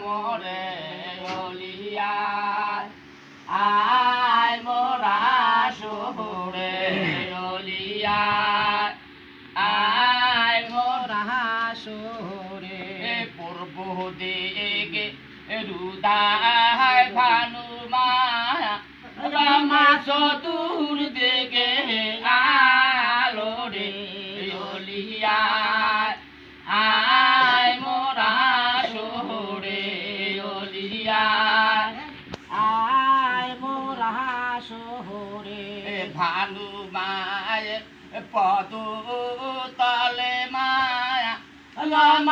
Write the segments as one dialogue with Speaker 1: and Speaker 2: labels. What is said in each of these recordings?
Speaker 1: মোরে অলিয়া আয় মোরা শহরে অলিয়া আয় মোরা শহরে পূর্ব দিকে রুদায় ভানু মায়া রামা চতুর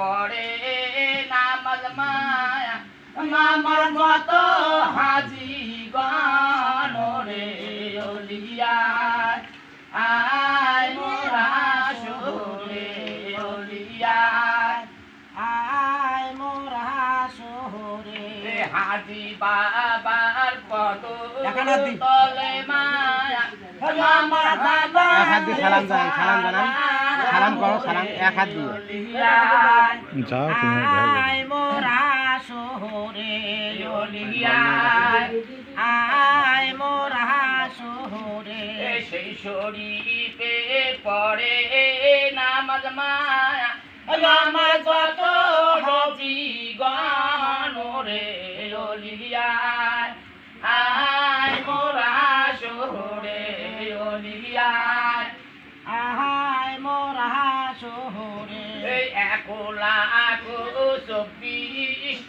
Speaker 1: পড়ে নামাজ মায়া মামার মত হাজি গান রে অলিয়া আয় মোরা শহরে অলিয়া
Speaker 2: আয় মোরা শহরে
Speaker 1: হাজি বাবার পদ তলে মায়া মামার
Speaker 3: সালাম জানান, সালাম করো, সালাম এক হাত দিয়ে।
Speaker 4: যাও তুমি
Speaker 2: আয় মোরা শহরে
Speaker 1: সেই শরীফে পড়ে নামাজ মায়া। নামাজ যত হজি গান রে অলিয়া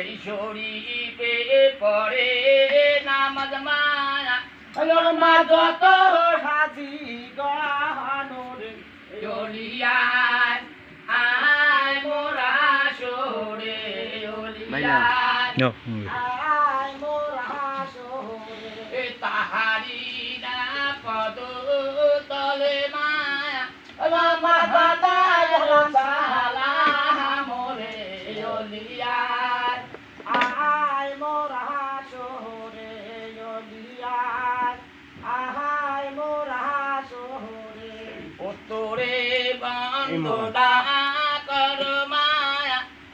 Speaker 1: সেই শরীফে পড়ে নামাজ মায়া। মা যত
Speaker 2: হাজি গানোরে
Speaker 1: অলিয়া আয় মোরা শহরে অলিয়া
Speaker 4: যাও
Speaker 2: আয় মোরা শহরে।
Speaker 1: তাহারি না পদ তলে মায়া মামা দাদায় সালা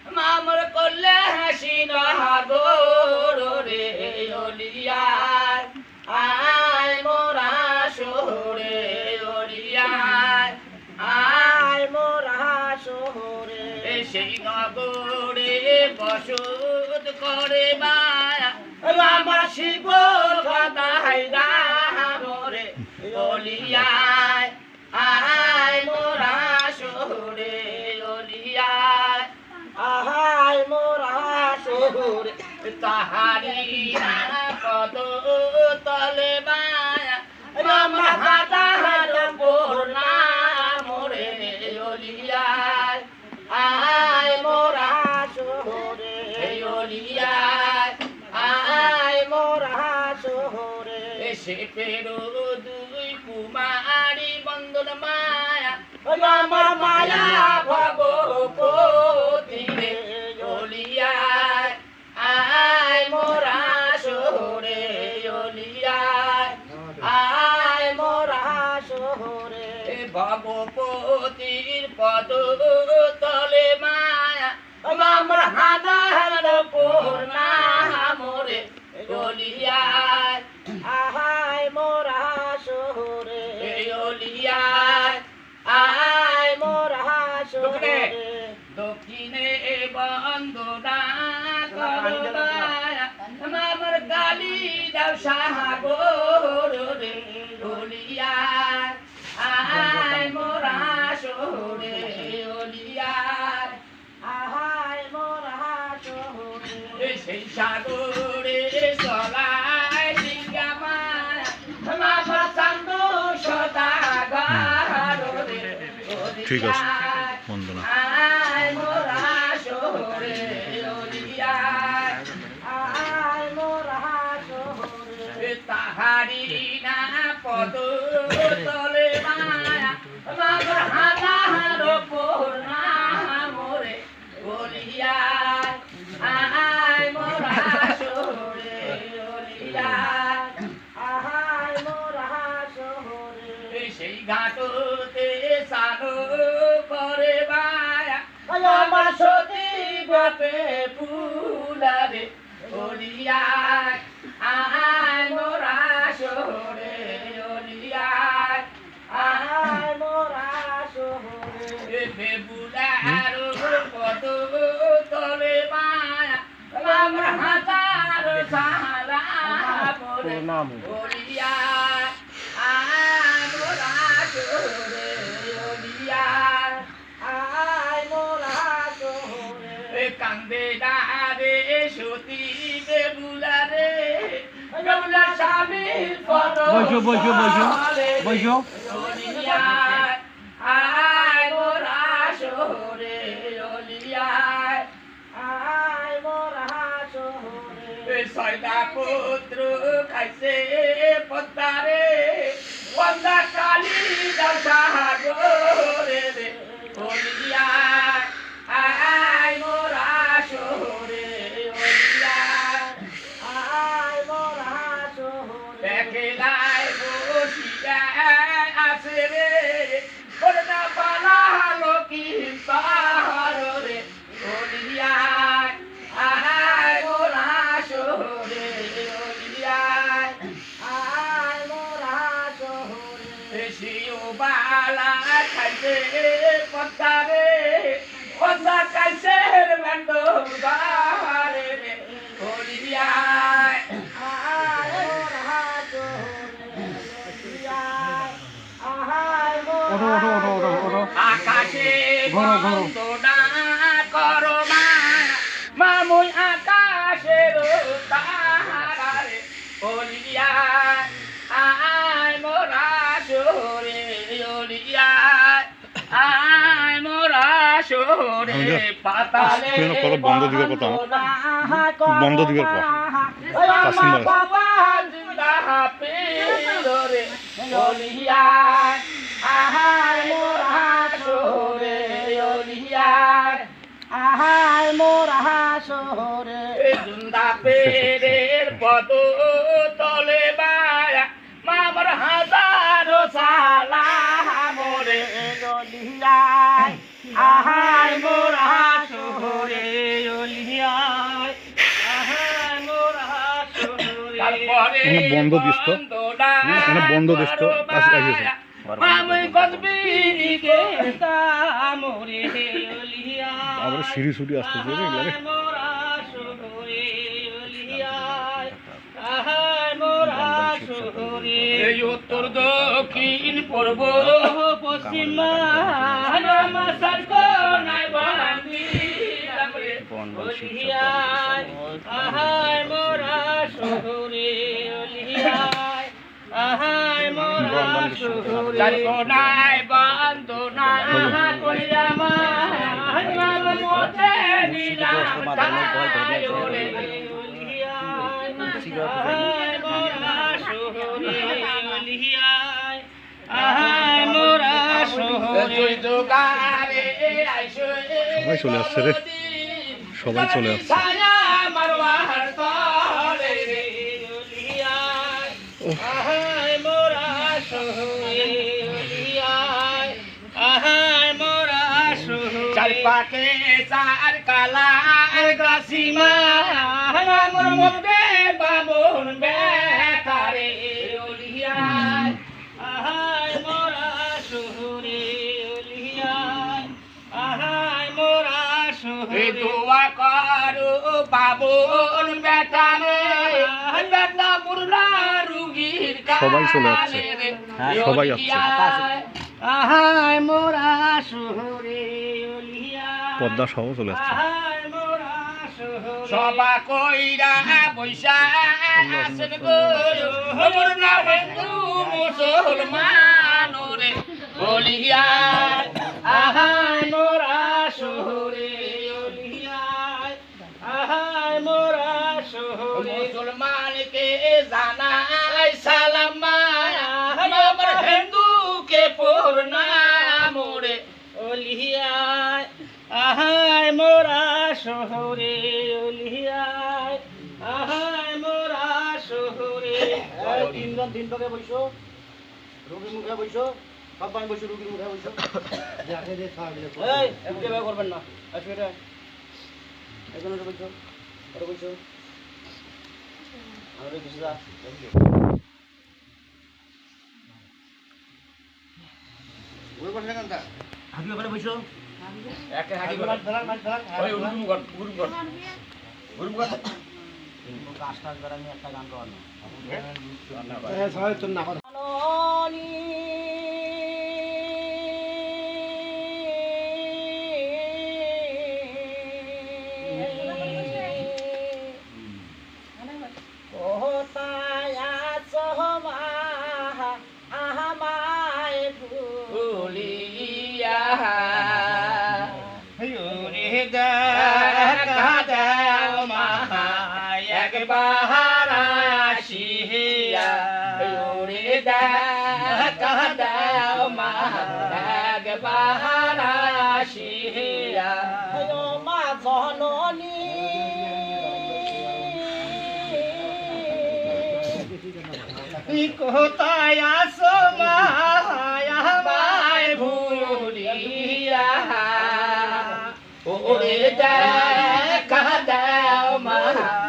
Speaker 1: মামর করলে হাসি নগর রে অলিয়া আয় মোরা শহরে অলিয়া
Speaker 2: আয় মোরা শহরে
Speaker 1: সেই নগরে বসত করে আমার শিব রামরে অলিয়ায় আয় তাহারি পদ তলে মায়া। রামা হাতার পূর্ণা মোরে অলিয়ায়। আয় মোরা
Speaker 2: শহরে
Speaker 1: অলিয়ায়। আয়
Speaker 2: মোরা শহরে
Speaker 1: এসে পেরো দুই কুমারী বন্দন মায়া। মামা মায়া ভগবতী রে আয় মোরা শহরে অলিয়ায়। আয় মোরা
Speaker 2: শহরে।
Speaker 1: ভগবতীর পদ তলে মায়া। মামা হাদার সাগর রে ওলিয়া আয় মোরা শহরে ওলিয়া
Speaker 2: আহাই মোরা শহরে।
Speaker 1: সেই সাগরে চলায় ডিঙ্গা মায়া আমার চান্দু সদা গারে
Speaker 4: ঠিক আছে।
Speaker 1: শহরে না পদ তলে মায়া হাজার পূর্ণা মোরে বলিয়া আয় মোরা শহরে বলিয়া
Speaker 2: আহাই মোরা শহরে।
Speaker 1: সেই ঘাটতে সানো করে মায়া
Speaker 2: আমার সতী
Speaker 1: বাপে শহরে বলিয়া
Speaker 2: আহাই মোরা
Speaker 1: মোরা শহরে। কান্দে ডারে সতী বেবুলারে
Speaker 3: বসো, বসো, বসো, বসো।
Speaker 1: ছয়টা পুত্র খাইছে পদ্মারে পদ্মা কালী দশাগরে
Speaker 3: ওঠো ওঠো ওঠো ওঠো ওঠো।
Speaker 1: আকাশে
Speaker 3: ঘোরো, ঘোরো।
Speaker 1: করো মা মামুই আকাশের তাহারে বলিয়া আয় মোরা শহরে বলিয়া আয় মোরা শহরে পাতালে
Speaker 4: বন্ধ দিকে কথা। বন্ধ কাশিম বলে।
Speaker 1: আহায় মোরা শহরে বলিয়া
Speaker 2: আহাই মোরা শহরে
Speaker 1: জিন্দা পেরের পদ তলে বায়া মামর হাজার সালা মোরে
Speaker 2: গলিয়ায় আহাই মোরা শহরে গলিয়ায় আহাই মোরা
Speaker 4: এখানে বন্ধ দিস তো। বন্ধ দিস তো। আবার সিঁড়ি সুড়ি আসতেছে রে এগুলা
Speaker 1: এই উত্তর দক্ষিণ পূর্ব পশ্চিম
Speaker 2: আহাই মোরা
Speaker 4: সবাই চলে আসছে রে। সবাই চলে আসছে।
Speaker 1: পাকে চার কালা গাছিমা আমার মধ্যে বাবুন বেকারে ওলিয়ায় এ দোয়া কর বাবন বেটা রে বেটা বুড়া রুগীর
Speaker 4: সবাই চলে যাচ্ছে।
Speaker 3: হ্যাঁ,
Speaker 4: সবাই যাচ্ছে।
Speaker 2: আহায় মোরা শহরে
Speaker 4: পদ্মা সহ চলে আসছে।
Speaker 2: আহায় মোরা শহরে
Speaker 1: সবা কইরা বৈশা আসেন গো। মোর না হিন্দু মুসলমান রে বলিয়া
Speaker 2: আহায় মোরা শহরে ওলিয়া মোরা শহরে।
Speaker 1: মুসলমানকে জানাই
Speaker 2: শহরে ওলিয়ায় আহায় মোরা শহরে।
Speaker 3: তিনজন রুগীর মুখে বইছো সবাই বইছো রুগীর মুখে বইছো
Speaker 2: এই এমকে ব্যয় করবেন না। আসবে রে এখন ওটা কিছু দা
Speaker 3: হাবি ওখানে বইছো
Speaker 1: একে হাঁটি ওই উরুম উরুম উরুম
Speaker 3: একটা গান গাওয়ানো
Speaker 1: বলিয়া একবার আসিয়া
Speaker 2: মা জননী। কোথায় আসো মায়া
Speaker 1: ভুলিয়া। ওরে দেখা দাও মাহায়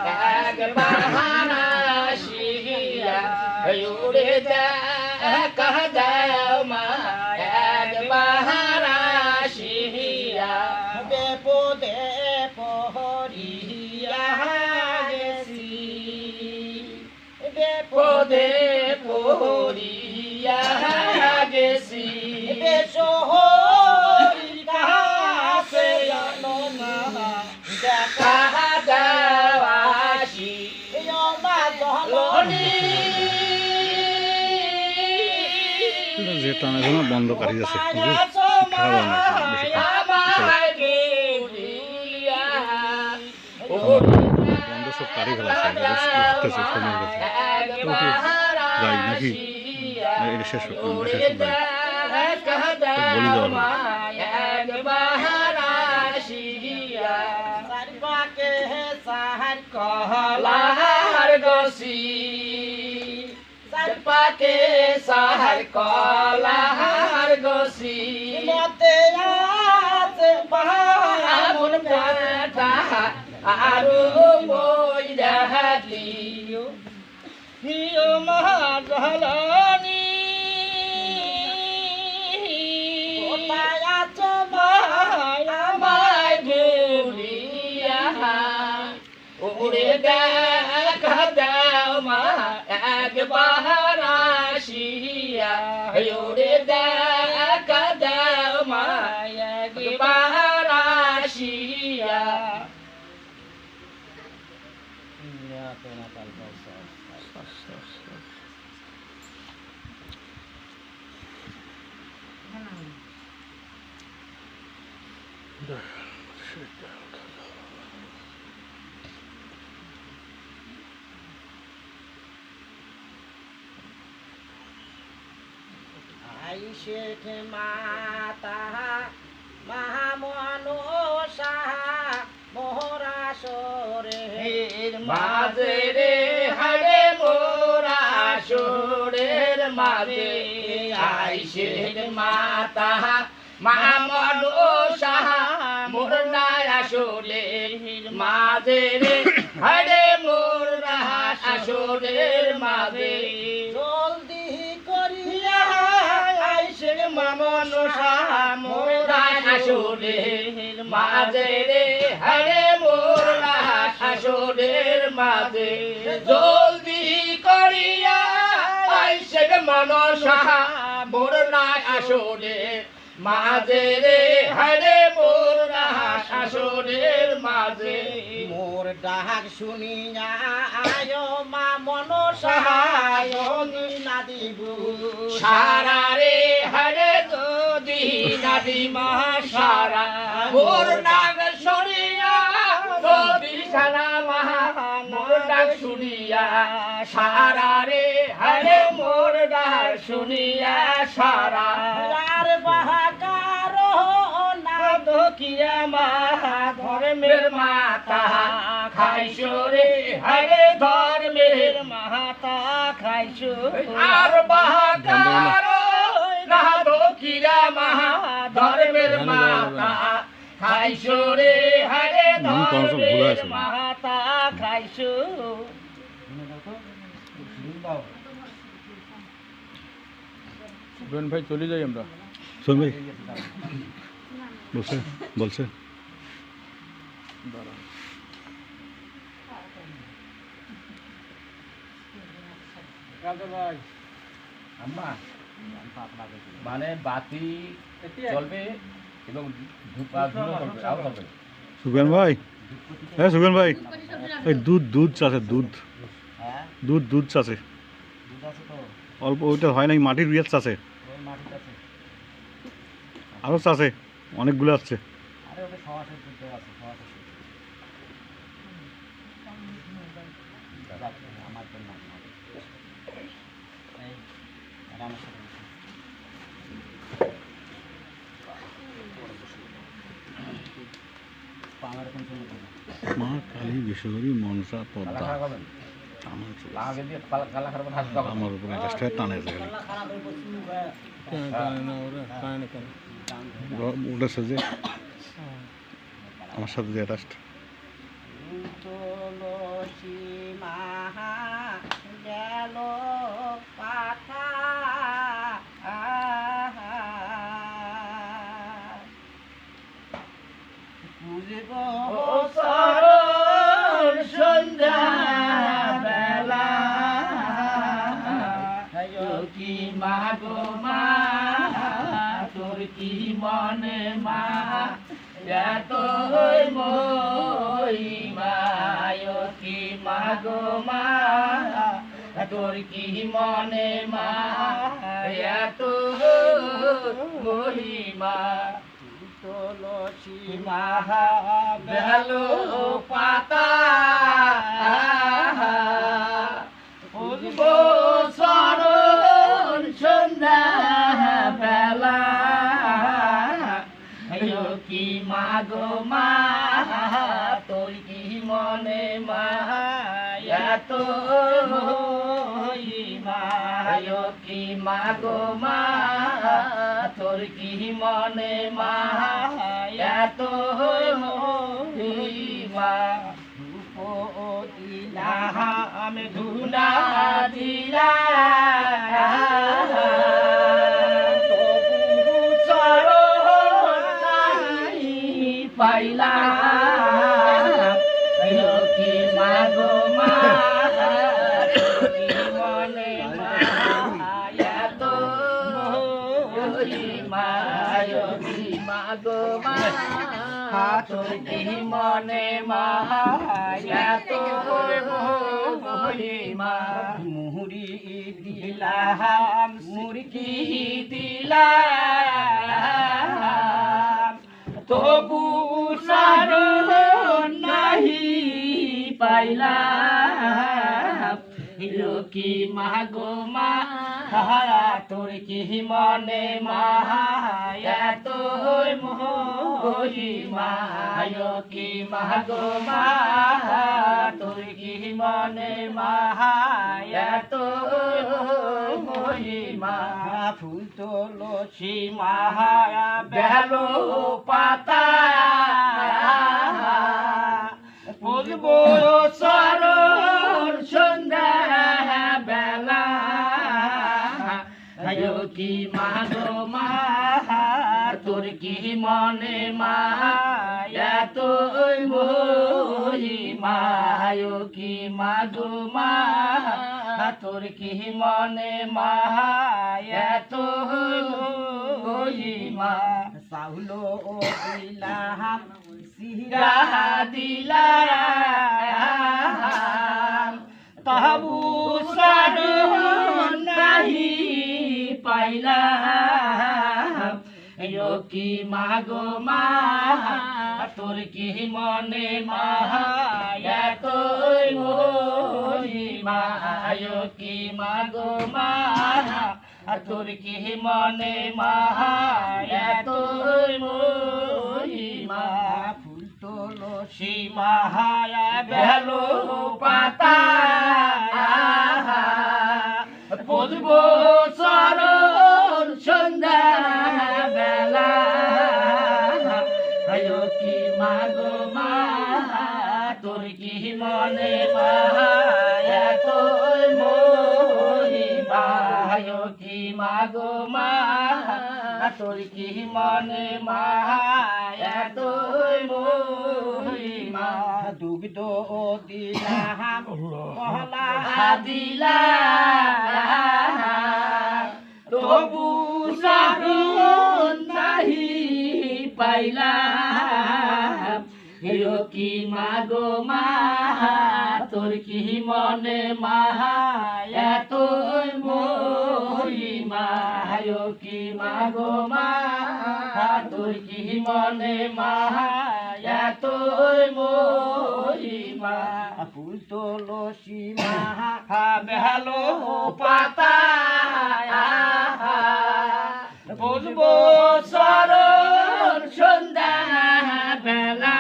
Speaker 4: যে টানা জন্য বন্ধ কাটি যাচ্ছে খাওয়া বন্ধ সব কারি ফেলাচ্ছে উঠতেছে সময় গেছে যাই নাকি? এটা শেষ হোক, আমরা শেষ হোক বলি দেওয়া
Speaker 2: সাহার
Speaker 1: কলার গসি। পাকে সাহার কলাহার গোসি।
Speaker 2: মতে
Speaker 1: বেটা আরও বই দেখালি
Speaker 2: হিও আই শেখ মাতা মহামনো সাহা
Speaker 1: মাঝে রে হারে মোরা সুরের মাঝে আইসের মাতা মামদ সাহা মোর নায়া সুরে মাঝে রে হারে মোরা আসুরের মাঝে
Speaker 2: জলদি করিয়া আইসে মামন সাহা
Speaker 1: মোরা
Speaker 2: মোরা
Speaker 1: আসুরে মাঝে রে হারে মোরা মাঝে। জলদি করিয়া আইসে মনসা মোর নাই আসরে মাঝে রে হরে মোর না আসরের মাঝে।
Speaker 3: মোর ডাক শুনিয়া আয় মা মন সহায় না দিব।
Speaker 1: সারা রে হরে যদি নাদি মা সারা মোর নাগ যদি সারা ডাক শুনিয়া সারা রে হরে মোর ডাক শুনিয়া সারা।
Speaker 3: আর বাহাকার না দকিয়া মা
Speaker 1: ধর্মের মাতা? খাইছো রে হরে ধর্মের
Speaker 3: মাতা খাইছো
Speaker 1: আর বাহাকার না দকিরা মহা ধর্মের মাতা? খাইছো রে হরে
Speaker 4: নাম তো আমার সব ভুলে
Speaker 1: ধর্মের
Speaker 4: আছে।
Speaker 1: মাতা খাইছো
Speaker 5: সুবেন ভাই চলে যাই আমরা।
Speaker 4: শোন ভাই। বলছে বলছে।
Speaker 1: মানে বাতি জ্বলবে। এবং।
Speaker 4: সুখেন ভাই। হ্যাঁ সুখেন ভাই। এই দুধ দুধ চাষে দুধ।
Speaker 3: হ্যাঁ?
Speaker 4: দুধ দুধ চাষে।
Speaker 3: দুধ আছে তো।
Speaker 4: অল্প ওইটা হয় নাই মাটির বিয়ার চাষে।
Speaker 3: ওই মাটির আছে
Speaker 4: আরও চাষে অনেকগুলো আসছে।
Speaker 3: আরে ওটা আছে আমার জন্য এই আর আমার সাথে বসো। আমার এখন শুনে
Speaker 4: মা কালী বিশ্বরী মনসা পদ্মা। আমার উপরে গাছটা টানে খালি
Speaker 3: খারাপ হয়ে
Speaker 4: আমার সাথে যে
Speaker 1: কি মনে মা এত ও কি মা গো মা, তোর কি মনে মা এত মহিমা
Speaker 3: তুলসী
Speaker 1: মাহা বেলো পাতা মাগো মা, তোর কি মনে মা মহিমা আয়ো কি মাগো মা, তোর কি মনে মা এত মহিমা আমি ধুনা দিলা। তোর কি মনে মায়া তো মহিমা।
Speaker 3: মুহুরি
Speaker 1: দিলাম মুরগি দিলাম। তবু সারণ নাহি পাইলাম। কি মাগো মা? তোর কি মনে মায়া তো মহিমা কি মাগো মা তোর কি মনে মায়া তো মহিমা
Speaker 3: ফুল তুলসী
Speaker 1: সীমাহারা বেলো পাতা বলব সরণ কি মাগো মা তোর কি মনে মা এত আয়ো কি মা গো মা তোর কি মনে মাহা এত মহিমা। সাউলো ও দিলাম সিরা দিলাম। তবু সারণ নাহি পাইলাম কি মাগো মা, তোর কি মনে মায়া তোর মহিমা কি মাগো মা, তোর কি মনে মায়া তোর মহিমা ফুল তোলো সীমা হায়া বেলো পাতা। বুঝব সরণ সন্ধ্যা বেলা কি মাগো মা তোর কি মনে কি মা তোর মহিমা দুগ্ধ দিলাম কহলা দিলাম তবু সারণ নাহি পাইলাম হেয় কি মাগো মা, তোর কি মনে মাহা এত মহিমা হেয় কি মাগো মা, তোর কি মনে মাহা এত মহিমা ফুল তোলো সীমা বেহালো পাতা বুঝব সর সন্ধ্যা বেলা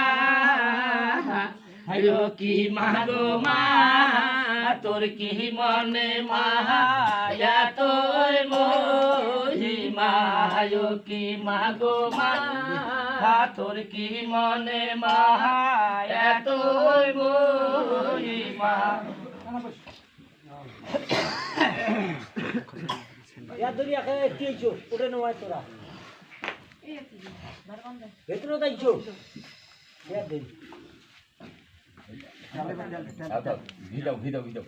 Speaker 1: কি মাগো মা? তোর কি মনে মায়া তোর মহিমা হ্যালো কি মাগো মা তোর কি মনে মায়া তোর মহিমা
Speaker 2: ভেতরে দরি
Speaker 6: আচ্ছা, ঘি দাও ঘি দাও ঘি দাও।